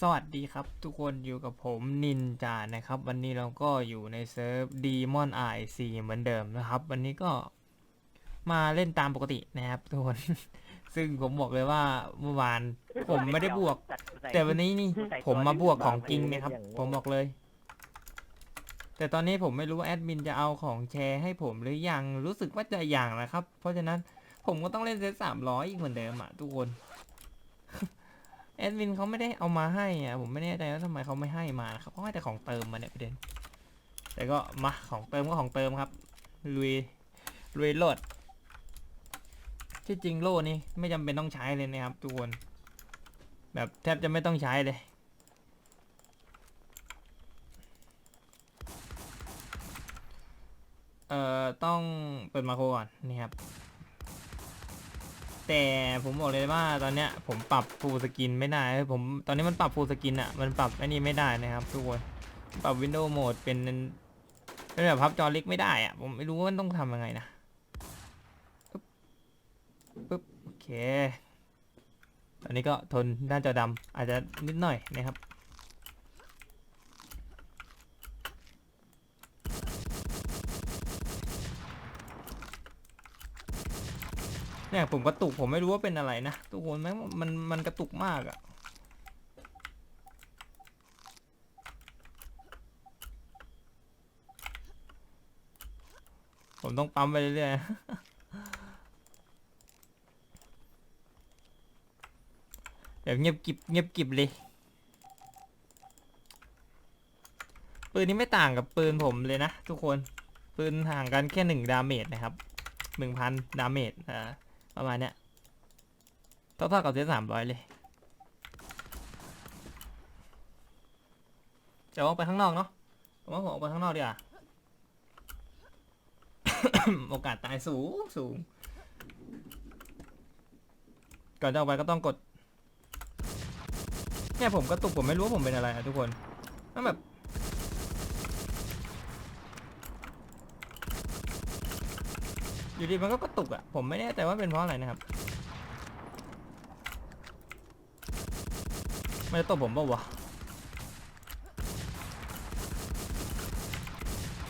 สวัสดีครับทุกคนอยู่กับผมนินจานะครับ วันนี้เราก็อยู่ในเซิร์ฟ Demon i c เหมือนเดิมนะครับ วันนี้ก็มาเล่นตามปกตินะครับทุกคน ซึ่งผมบอกเลยว่าเมื่อวานผมไม่ได้บวก แต่วันนี้นี่ผมมาบวกของจริงนะครับ ผมบอกเลย แต่ตอนนี้ผมไม่รู้ว่าแอดมินจะเอาของแชร์ให้ผมหรือยังรู้สึกว่าจะอย่างนะครับ เพราะฉะนั้นผมก็ต้องเล่นเซตสามร้อยอีกเหมือนเดิมอะทุกคน แอดมินเขาไม่ได้เอามาให้อะผมไม่แน่ใจว่าทำไมเขาไม่ให้มาครับเขาให้แต่ของเติมมาเนี่ยประเด็น แต่ก็มาของเติมก็ของเติมครับลุยลุยโหลดที่จริงโล่นี่ไม่จำเป็นต้องใช้เลยนะครับทุกคน แบบแทบจะไม่ต้องใช้เลยเอ่อต้องเปิดมาโครก่อนนี่ครับ แต่ผมบอกเลยว่าตอนเนี้ยผมปรับฟูลสกินไม่ได้ผมตอนนี้มันปรับฟูลสกินอะมันปรับไอ้นี่ไม่ได้นะครับทุกคนปรับวินโดว์โหมดเป็นเป็นแบบพับจอเล็กไม่ได้อะผมไม่รู้ว่ามันต้องทำยังไงนะปึ๊บปึ๊บโอเค ตอนนี้ก็ทนด้านจอดำอาจจะนิดหน่อยนะครับ เนี่ยผมกระตุกผมไม่รู้ว่าเป็นอะไรนะทุกคนแม่งมันมันกระตุกมากอะผมต้องปั๊มไปเรื่อยๆแบบเงียบกิบเงียบกิบเลยปืนนี้ไม่ต่างกับปืนผมเลยนะทุกคน ปืนห่างกันแค่หนึ่งดาเมจนะครับหนึ่งพันดาเมจอ่า ประมาณเนี้ยเท่าๆกับเซตสามร้อยเลย จะออกไปข้างนอกเนาะผมว่าผมออกไปข้างนอกดีกว่า โอกาสตายสูงสูง ก่อนจะออกไปก็ต้องกดเนี่ยผมกระตุกผมไม่รู้ว่าผมเป็นอะไรอะทุกคนมันแบบ อยู่ดีมันก็กระตุกอะผมไม่แน่ใจว่าเป็นเพราะอะไรนะครับ มันจะตบผมเปล่าวะ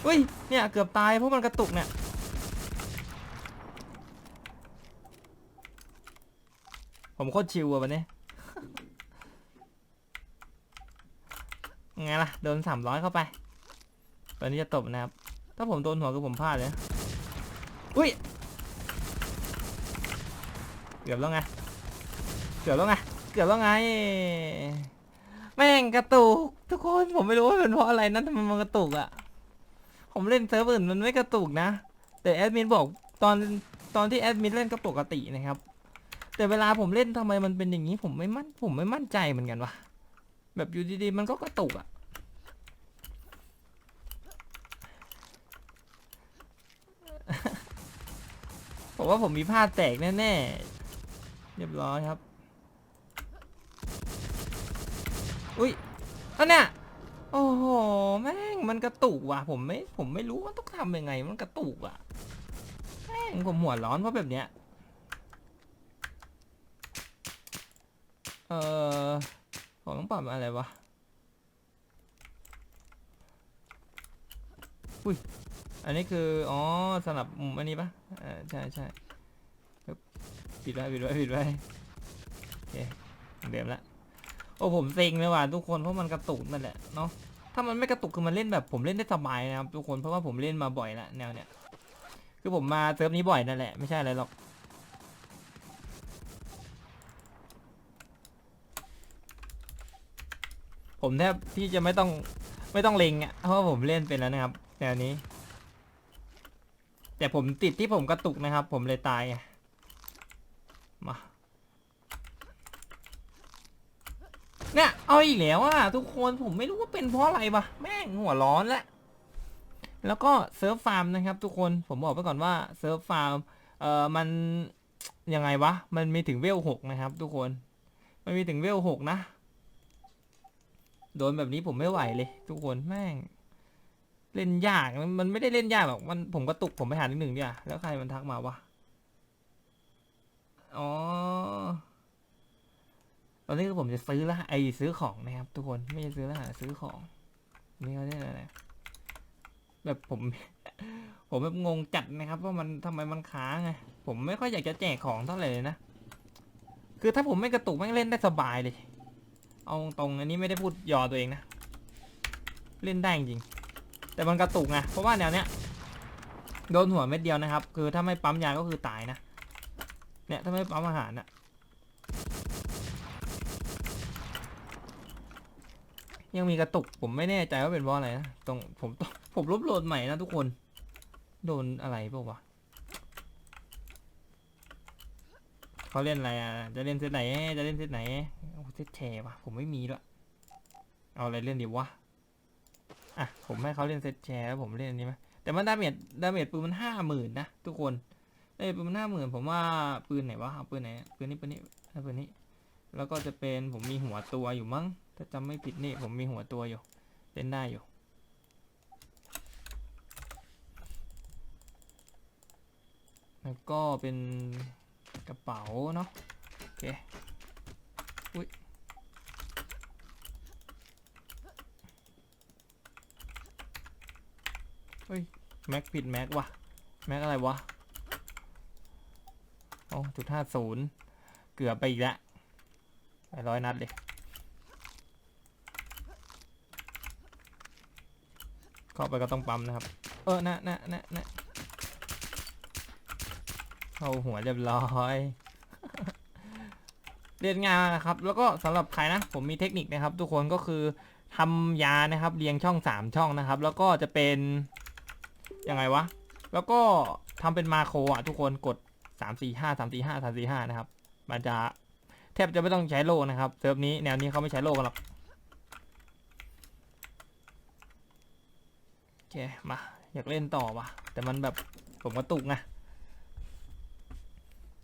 อุ้ย เนี่ย เกือบตายเพราะมันกระตุกเนี่ยผมโคตรชิวอะวันนี้ไงล่ะ โดนสามร้อยเข้าไป ตอนนี้จะตบนะครับ ถ้าผมโดนหัวคือผมพลาดเลย อุ้ยเกือบแล้วไงเกือบแล้วไงเกือบแล้วไง แม่งกระตุก ทุกคนผมไม่รู้ว่าเป็นเพราะอะไรนะทำไมมันกระตุกอะ่ะ ผมเล่นเซิร์ฟอื่นมันไม่กระตุกนะ แต่แอดมินบอกตอนตอนที่แอดมินเล่นก็ปกตินะครับ แต่เวลาผมเล่นทำไมมันเป็นอย่างนี้ ผมไม่มั่นผมไม่มั่นใจเหมือนกันวะแบบอยู่ดีๆมันก็กระตุกอะ่ะ ผมว่าผมมีพลาแตกแน่ๆ เรียบร้อยครับ อุ้ยอันเนี้ยโอ้โห แม่งมันกระตุกว่ะ ผมไม่ ผมไม่รู้ว่าต้องทำยังไง มันกระตุกอะ แม่งผมหัวร้อนเพราะแบบเนี้ย เออผมต้องปรับอะไรวะ อุ้ย อันนี้คือ อ๋อสลับมุมอันนี้ปะเออใช่ใช่ปิดไว้ปิดไว้ปิดไว้โอเคเหมือนเดิมละโอ้ผมเซ็งเลยว่ะทุกคนเพราะมันกระตุกนั่นแหละเนาะถ้ามันไม่กระตุกคือมันเล่นแบบผมเล่นได้สบายนะครับทุกคนเพราะว่าผมเล่นมาบ่อยละแนวเนี้ยคือผมมาเซิร์ฟนี้บ่อยนั่นแหละไม่ใช่อะไรหรอกผมแทบที่จะไม่ต้องไม่ต้องเล็งอะเพราะว่าผมเล่นเป็นแล้วนะครับแนวนี้ แต่ผมติดที่ผมกระตุกนะครับ ผมเลยตายมาเนี่ยเอาอีกแล้วอะทุกคนผมไม่รู้ว่าเป็นเพราะอะไรวะแม่งหัวร้อนแล้วแล้วก็เซิร์ฟฟาร์มนะครับทุกคนผมบอกไปก่อนว่าเซิร์ฟฟาร์มเอ่อมันยังไงวะ มันมีถึงเวลหกนะครับ ทุกคน มันมีถึงเวลหกนะ โดนแบบนี้ผมไม่ไหวเลย ทุกคนแม่ง เล่นยากมันไม่ได้เล่นยากหรอกมันผมกระตุกผมไปหาหนึ่งหนึ่งดีกว่าแล้วใครมันทักมาวะอ๋อตอนนี้คือผมจะซื้อละไอซื้อของนะครับทุกคนไม่ใช่ซื้อรหัสซื้อของนี่เขาเรียกอะไรนะแบบผม ผมแบบงงจัดนะครับ ว่ามันทำไมมันค้างไงผมไม่ค่อยอยากจะแจกของเท่าไหร่เลยนะคือถ้าผมไม่กระตุกแม่งเล่นได้สบายเลย เอาตรงอันนี้ไม่ได้พูดยอตัวเองนะ เล่นได้จริง แต่มันกระตุกไงเพราะว่าแนวเนี้ยโดนหัวเม็ดเดียวนะครับ คือถ้าไม่ปั๊มยาก็คือตายนะเนี่ยถ้าไม่ปั๊มอาหารอะยังมีกระตุกผมไม่แน่ใจว่าเป็นเพราะอะไรนะตรงผมต้องผมลบโหลดใหม่นะทุกคน โดนอะไรเปล่าวะเขาเล่นอะไรอะจะเล่นเซตไหนจะเล่นเซตไหนโอ้เซตแชร์วะผมไม่มีด้วยเอาอะไรเล่นดีวะ ผมให้เขาเล่นเซตแชร์แล้วผมเล่นอันนี้ไหมแต่มันดาเมจดาเมจปืนมันห้าหมื่นนะทุกคนดาเมจปืนมันห้าหมื่นผมว่าปืนไหนวะปืนไหนปืนนี้ปืนนี้ปืนนี้ แล้วก็จะเป็นผมมีหัวตัวอยู่มั้ง ถ้าจำไม่ผิดนี่ผมมีหัวตัวอยู่เล่นได้อยู่แล้วก็เป็นกระเป๋าเนาะโอเคอุ้ย เฮ้ยแม็กผิดแม็กว่ะแม็กอะไรวะโอ้จุดห้าศูนย์เกือบไปอีกแล้วไปร้อยนัดเลยเข้าไปก็ต้องปั๊มนะครับ เออนะนะนะนะเข้าหัวเรียบร้อยเรียนงานนะครับ แล้วก็สำหรับใครนะ ผมมีเทคนิคนะครับ ทุกคนก็คือทำยานะครับ เรียงช่องสามช่องนะครับ แล้วก็จะเป็น ยังไงวะ แล้วก็ทำเป็นมาโครอะทุกคนกดสามสี่ห้าสามสี่ห้าสามสี่ห้านะครับ มันจะแทบจะไม่ต้องใช้โลนะครับเซิร์ฟนี้แนวนี้เขาไม่ใช้โลกันหรอกโอเคมาอยากเล่นต่อว่ะ แต่มันแบบผมกระตุกไง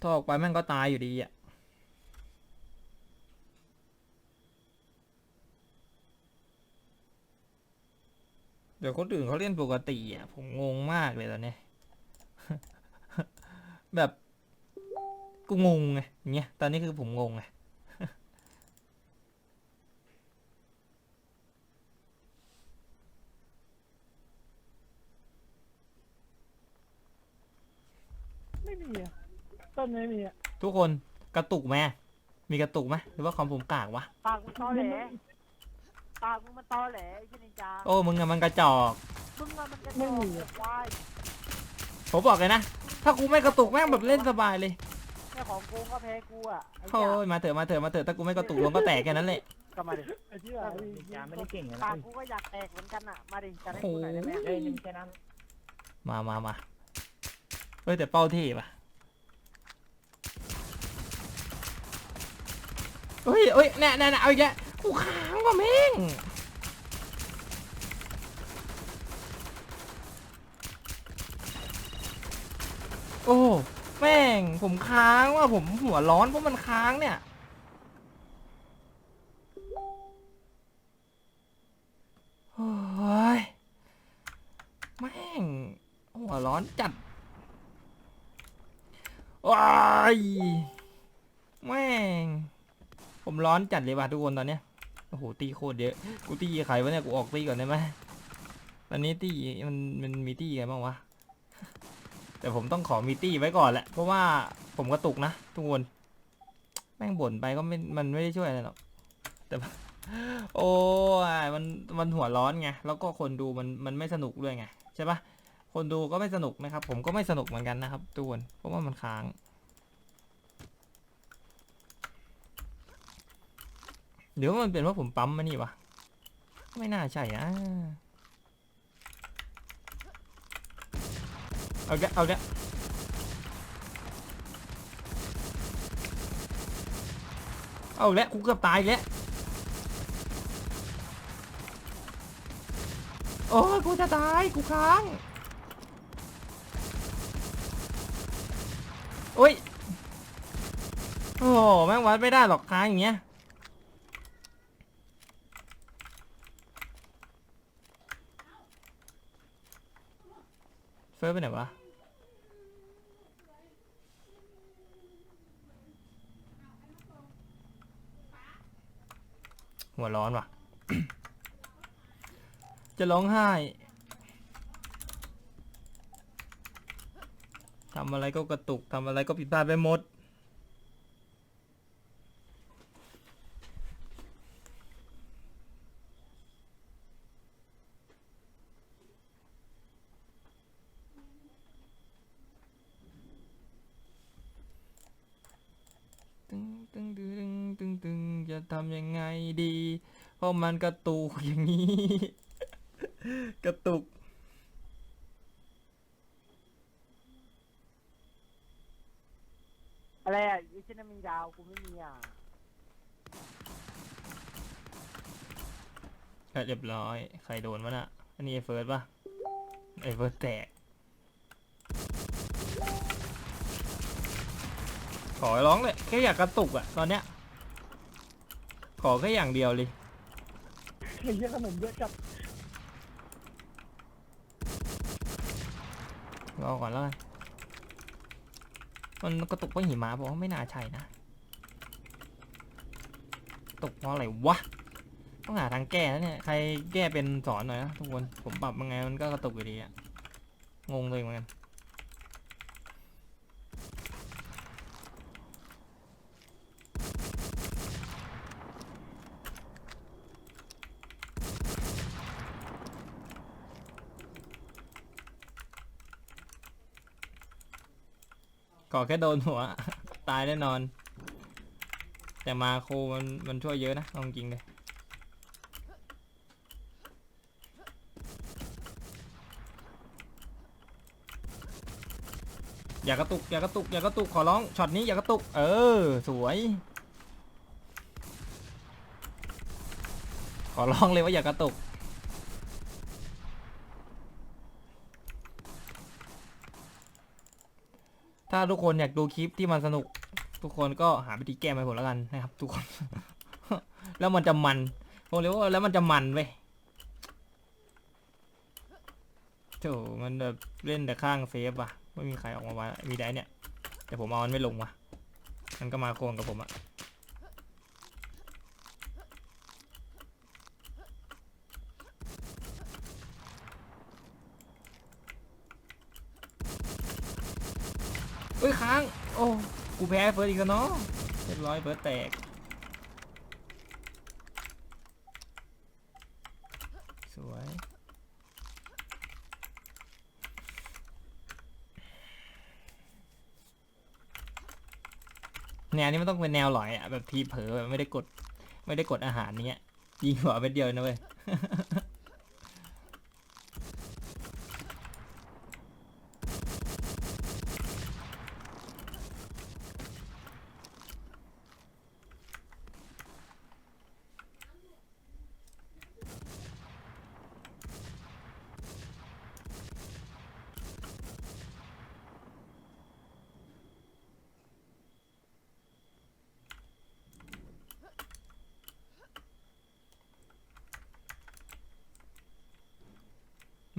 ถ้าออกไปแม่งก็ตายอยู่ดีอะ เดี๋ยวคนอื่นเขาเล่นปกติอะผมงงมากเลยตอนเนี้ยแบบกูงงไงอย่างเงี้ยตอนนี้คือผมงงไงไม่มีอะต้นไม่มีอะทุกคนกระตุกไหมมีกระตุกไหมหรือว่าคอมผมกากวะ ปากมึงตอแหล ปากมึงมันตอแหลไอ้ชินินจาโอ้มึงอะมันกระจอก มึงอะมันกระจอกควายผมบอกเลยนะ ถ้ากูไม่กระตุกแม่งแบบเล่นสบายเลยแค่ของกูก็แพ้กูอะไอ้โอ้เหี้ยยมาเถอะมาเถอะมาเถอะถ้ากูไม่กระตุกลงก็แตกแค่นั้นแหละก็มาดิไอ้ที่ว่าไอ้ยาไม่ได้เก่งเลยปานะกกูก็อยากแตกเหมือนกันอะมาดิจะให้กูหน่อยได้ไหมเอ้ยนึงแค่นั้นมามามาเฮ้ยแต่เป้าเท่ปะเฮ้ยเฮ้ยแน่แน่แน่เอาอีกแล้ว กูค้างว่ะแม่งโอ้แม่งผมค้างว่าผมหัวร้อนเพราะมันค้างเนี่ยโอ้ยแม่งหัวร้อนจัดว้ายแม่ง ผมร้อนจัดเลยว่ะทุกคนตอนเนี้ย โอ้โหตีโคตรเยอะ กูตีใครวะเนี่ยกูออกตีก่อนได้ไหมตอนนี้ตีมันมันมีตีกันบ้างวะ แต่ผมต้องขอมีตีไว้ก่อนแหละ เพราะว่าผมกระตุกนะทุกคน แม่งบ่นไปก็ไม่ มันไม่ได้ช่วยอะไรหรอก แต่ โอ้ยมันมันหัวร้อนไง แล้วก็คนดูมันมันไม่สนุกด้วยไงใช่ปะคนดูก็ไม่สนุกนะครับ ผมก็ไม่สนุกเหมือนกันนะครับทุกคน เพราะว่ามันค้าง หรือว่ามันเป็นว่าผมปั๊มมานี่วะ ไม่น่าใช่อะเอาแกเอาแกเอาแล้วกูเกือบตายแล้ว โอ้ยกูจะตาย กูค้าง โอ้ย โอ้แม่งวัดไม่ได้หรอกค้างอย่างเงี้ย ฟิร์สไปไหนวะหัวร้อนว่ะ จะร้องไห้ทำอะไรก็กระตุกทำอะไรก็ผิดพลาดไปหมด ตึงตึงตึงตึงตึงจะทำยังไงดี เพราะมันกระตุกอย่างนี้ กระตุก อะไรอะยูชินามีดาวกูไม่มีอะอะเรียบร้อย ใครโดนวะน่ะ อันนี้ไอ้เฟิร์สปะไอ้เฟิร์สแตก ขอร้องเลยแค่อยากกระตุกอะตอนเนี้ย ขอแค่อย่างเดียวเลย ไอ้เหี้ยขนมเยอะจัดรอก่อนแล้วกันมันกระตุกเพราะหิมะบอกว่าไม่น่าใช่นะตกเพราะอะไรวะ ต้องหาทางแก้แล้วเนี่ย ใครแก้เป็นสอนหน่อยนะทุกคน ผมปรับยังไงมันก็กระตุกอยู่ดีอะงงเลยเหมือนกัน ขอแค่โดนหัว ตายแน่นอน แต่มาโคมันมันช่วยเยอะนะเอาจริงเลยอย่ากระตุกอย่ากระตุกอย่ากระตุกขอร้องช็อตนี้อย่ากระตุก เออ สวย ขอร้องเลยว่าอย่ากระตุก ถ้าทุกคนอยากดูคลิปที่มันสนุก ทุกคนก็หาวิธีแก้ไปห้ผมแล้วกันนะครับ ทุกคน แล้วมันจะมันผมเรียกว่าแล้วมันจะมันเว้ยโถมันแบบเล่นแต่ข้างเซฟว่ะไม่มีใครออกมาว่ามีได้เนี่ย แต่ผมเอามันไม่ลงว่ะมันก็มาโคงกับผมอะ เอ้ยค้าง โอ้ กูแพ้เฟิร์สอีกแล้วเนาะเรียบร้อยเฟิร์สแตก สวย แนวนี้มันต้องเป็นแนวหลอยอะแบบทีเผลอแบบไม่ได้กด ไม่ได้กดอาหารเนี้ยยิงหัวไปเดียวนะเว้ย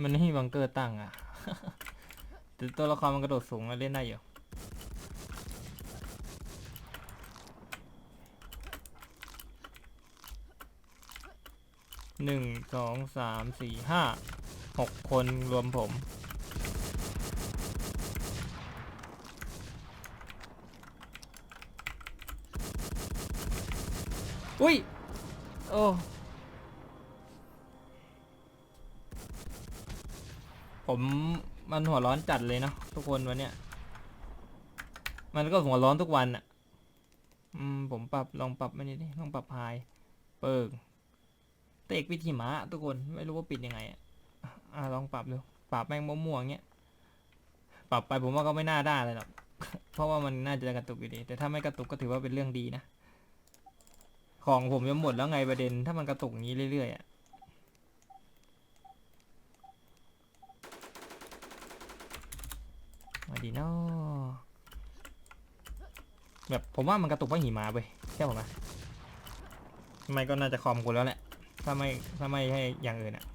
มันไม่มีบังเกอร์ตั้งอะ แต่ตัวละครมันกระโดดสูงอะเล่นได้อยู่หนึ่งสองสามสี่ห้าหกคนรวมผม อุ้ย โอ้ ผมมันหัวร้อนจัดเลยเนาะทุกคนวันเนี้ยมันก็หัวร้อนทุกวันอะอืมผมปรับลองปรับไม่นี่ดิลองปรับไฮเปิงเตกวิธีม้าทุกคนไม่รู้ว่าปิดยังไงอะอะลองปรับดูปรับแม่งม่วๆอย่างเงี้ยปรับไปผมว่าก็ไม่น่าได้เลยหรอกเพราะว่ามันน่าจะกระตุกอยู่ดี แต่ถ้าไม่กระตุกก็ถือว่าเป็นเรื่องดีนะ ของผมจะหมดแล้วไงประเด็น ถ้ามันกระตุกอย่างนี้เรื่อยๆอะ มา ดีเนาะแบบผมว่ามันกระตุกเพราะหิมะเว้ยใช่ผมไหมไม่ก็น่าจะคอมกูแล้วแหละ ถ้าไม่ถ้าไม่ให้อย่างอื่นอะ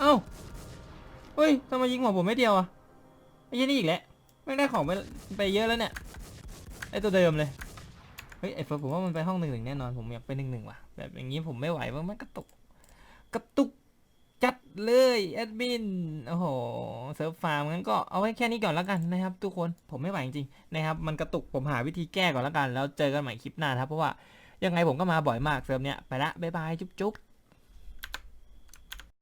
เอ้าเฮ้ยฮ้ยทำไมยิงหัวผมไม่เดียวอะไอ้ยี่นี่อีกแล้วไม่ได้ของไปไปเยอะแล้วเนี่ย ไอ้ตัวเดิมเลย เฮ้ยไอ้เฟิร์สผมว่ามันไปห้องหนึ่งหนึ่งแน่นอนผมอยากไปหนึ่งหนึ่งว่ะแบบอย่างนี้ผมไม่ไหวว่ามันกระตุก กระตุกจัดเลยแอดมินโอ้โหเซิร์ฟฟาร์มงั้นก็เอาไว้แค่นี้ก่อนแล้วกันนะครับ ทุกคนผมไม่ไหวจริงๆนะครับมันกระตุกผมหาวิธีแก้ก่อนแล้วกัน แล้วเจอกันใหม่คลิปหน้าครับเพราะว่ายังไงผมก็มาบ่อยมากเซิร์ฟเนี้ยไปละบ๊ายบายจุ๊บจุ๊บ